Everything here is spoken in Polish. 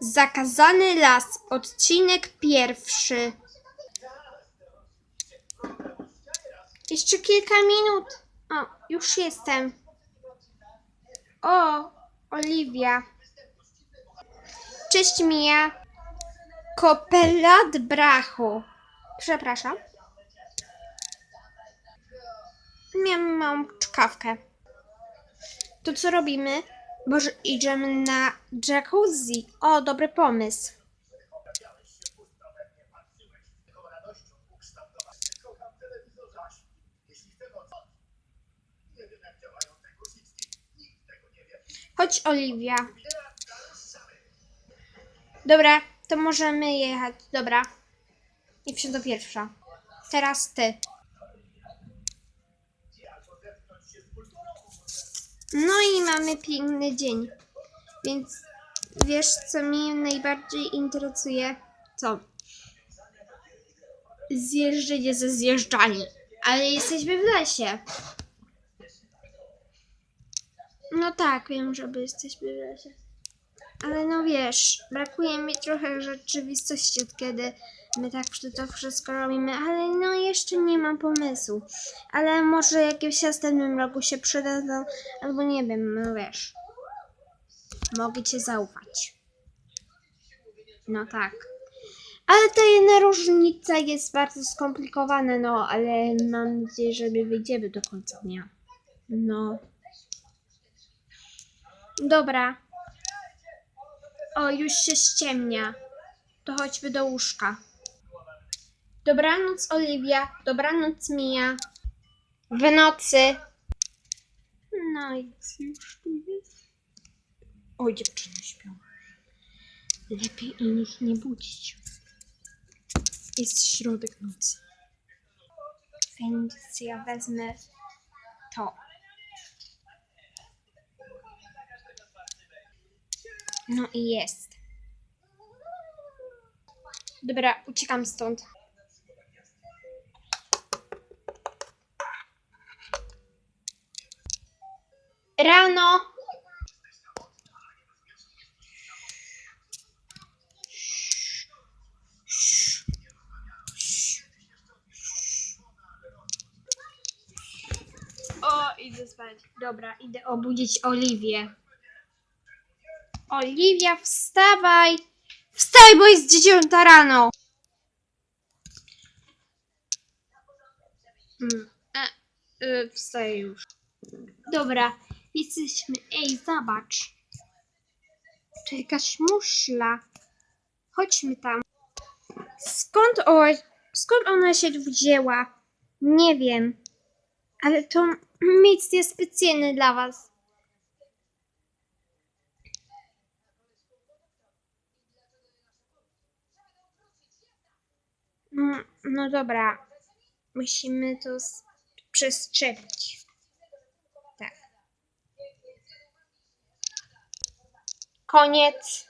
Zakazany las, odcinek pierwszy. Jeszcze kilka minut. O, już jestem. O, Oliwia. Cześć Mija. Kopelat brachu. Przepraszam. Miałem małą czkawkę. To co robimy? Może idziemy na jacuzzi. O, dobry pomysł. Chodź, Oliwia. Dobra, to możemy jechać. Dobra. I wsiądę pierwsza. Teraz ty. No i mamy piękny dzień. Więc wiesz, co mnie najbardziej interesuje? Co? Zjeżdżenie ze zjeżdżalni. Ale jesteśmy w lesie. No tak, wiem, że jesteśmy w lesie. Ale no wiesz, brakuje mi trochę rzeczywistości, od kiedy my tak to wszystko robimy, ale no jeszcze nie mam pomysłu. Ale może jakimś następnym roku się przydadzą, albo nie wiem, no wiesz. Mogę cię zaufać. No tak. Ale ta jedna różnica jest bardzo skomplikowana, no ale mam nadzieję, że my wyjdziemy do końca dnia. No. Dobra. O, już się ściemnia. To chodźmy do łóżka. Dobranoc, Oliwia. Dobranoc, Mija. W nocy. No i już tu jest? O, dziewczyny śpią. Lepiej ich nie budzić. Jest środek nocy. Więc ja wezmę to. No i jest. Dobra, uciekam stąd. Rano. O, idę spać. Dobra, idę obudzić Oliwię. Oliwia, wstawaj! Wstawaj, bo jest dziesiąta rano! Mm, e, e, wstaję już. Dobra, jesteśmy. Ej, zobacz. To jakaś muszla. Chodźmy tam. Skąd, o, skąd ona się wzięła? Nie wiem. Ale to miejsce specjalne dla was. No, no dobra. Musimy to przestrzelić. Tak. Koniec.